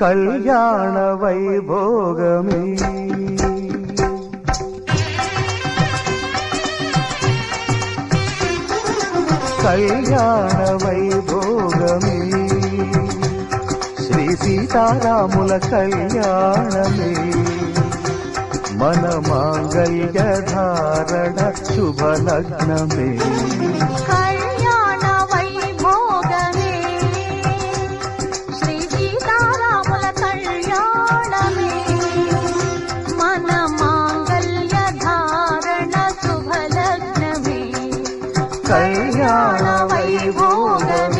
కళ్యాణ వైభోగమే కళ్యాణ వైభోగమే శ్రీ సీతారాముల కళ్యాణమే. మన మాంగళ్య ధారణ శుభలగ్నమే కళ్యాణ వైభోగమే.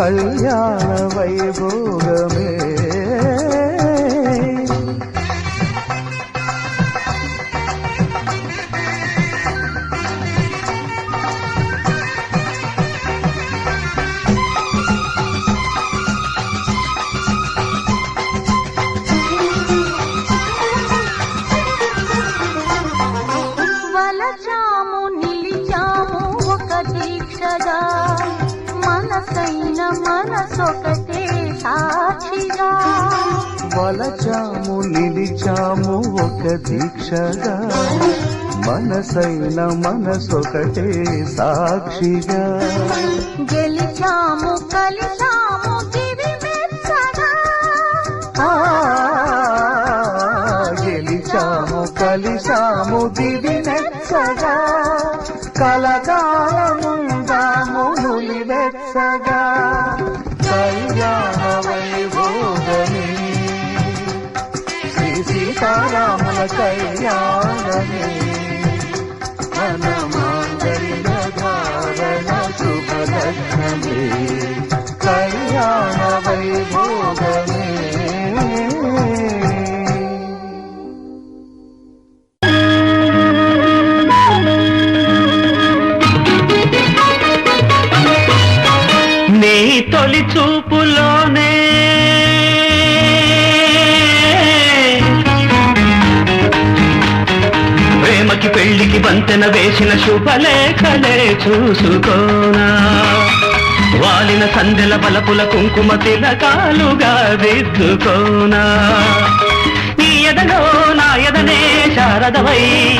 కళ్యాణ వైభోగమే మనసొకటే సాక్షిగా. వలచాము నిలిచాము ఒక దీక్షగా. మనసైన మనసొకటే సాక్షిగా. గెలిచాము కలిసాము గెలిచాము కలిసాము దివి నెచ్చగా కలకాలముందాము నులివెచ్చగా కళ్యాణమే మన మాంగళ్య ధారణ శుభలగ్నమే కళ్యాణ వైభోగమే నీ తొలి చూపులోనే వంతెన వేసిన శుభలేఖలే చూసుకోనా. వాలిన సందెల బలపుల కుంకుమ తిలకాలుగా దిద్దుకోనా. నీ ఎదలో నా ఎదనే శారదవై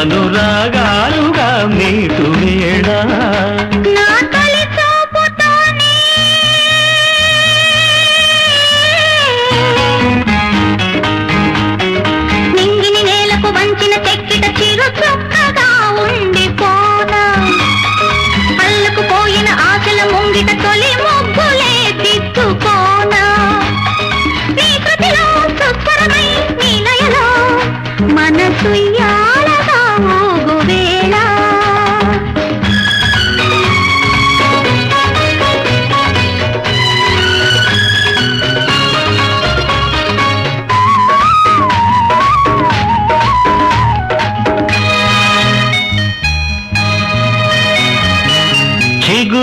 అనురాగాలుగా మీటు వేడా.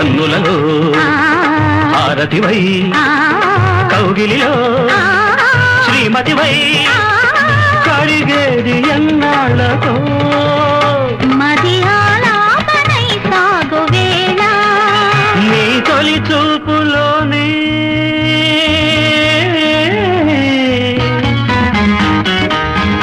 కన్నులలో హారతివై కౌగిలిలో ఆ, శ్రీమతివై ఆ, కడిగేది ఎన్నాళ్ళతో